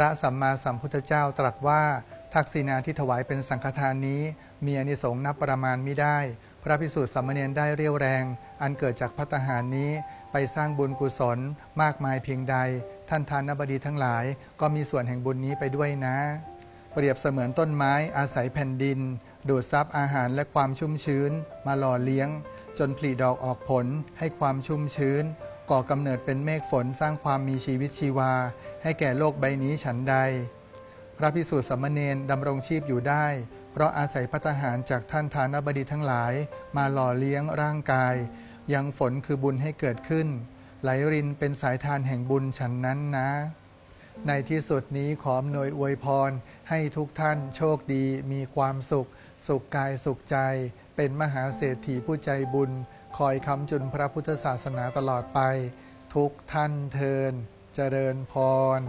ระสัมมาสัมพุทธเจ้าตรัสว่า ทักษิณาที่ถวายเป็นสังฆทานนี้ มีอนิสงส์นับประมาณไม่ได้ พระพิสุทธิ์สามเณรได้เรียวแรง อันเกิดจากพัตตาหารนี้ไปสร้างบุญกุศลมากมายเพียงใด ท่านทานนบดีทั้งหลาย ก็มีส่วนแห่งบุญนี้ไปด้วยนะ เปรียบเสมือนต้นไม้อาศัยแผ่นดิน ดูดซับอาหารและความชุ่มชื้น มาหล่อเลี้ยง จนผลิดอกออกผลให้ความชุ่มชื้น ก่อกำเนิดเป็นเมฆฝนสร้างความมีชีวิตชีวา ให้แก่โลกใบนี้ฉันใด พระพิสุทธิ์สามเณรดำรงชีพอยู่ได้ เพราะอาศัยพัฒหารจากท่านทานบดีทั้งหลาย มาหล่อเลี้ยงร่างกาย ยังฝนคือบุญให้เกิดขึ้น ไหลรินเป็นสายทานแห่งบุญฉันนั้นนะ ในที่สุดนี้ขออำนวยอวยพร ให้ทุกท่านโชคดีมีความสุข สุขกายสุขใจ เป็นมหาเศรษฐีผู้ใจบุญ คอยคำจุนพระพุทธศาสนาตลอดไป ทุกท่านเทินเจริญพร